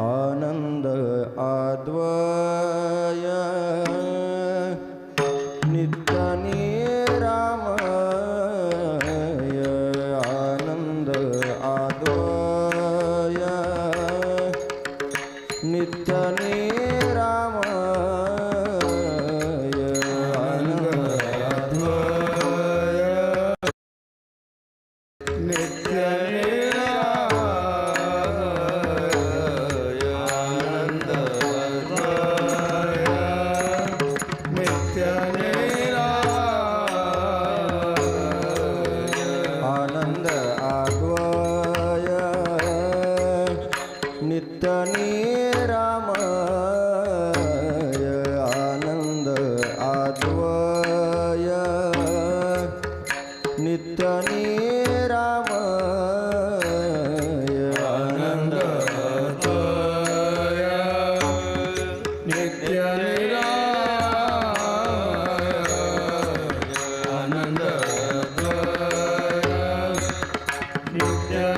आनंद आद्वय। नित्यानी रामय। आनंद आद्वय।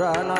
পুরানা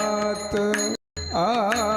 ध्यात आ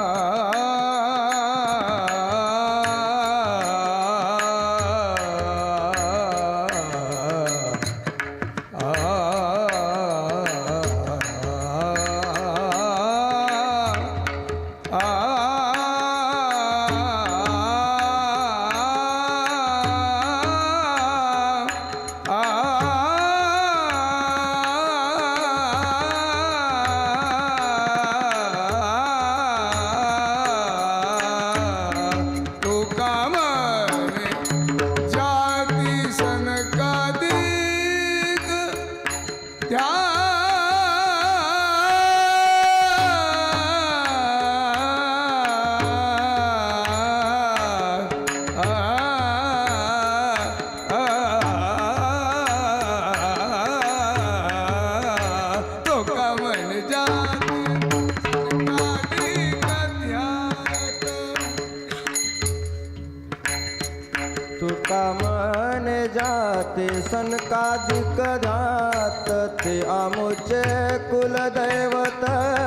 सन का दिक्कत थे आमुचे कुल देवता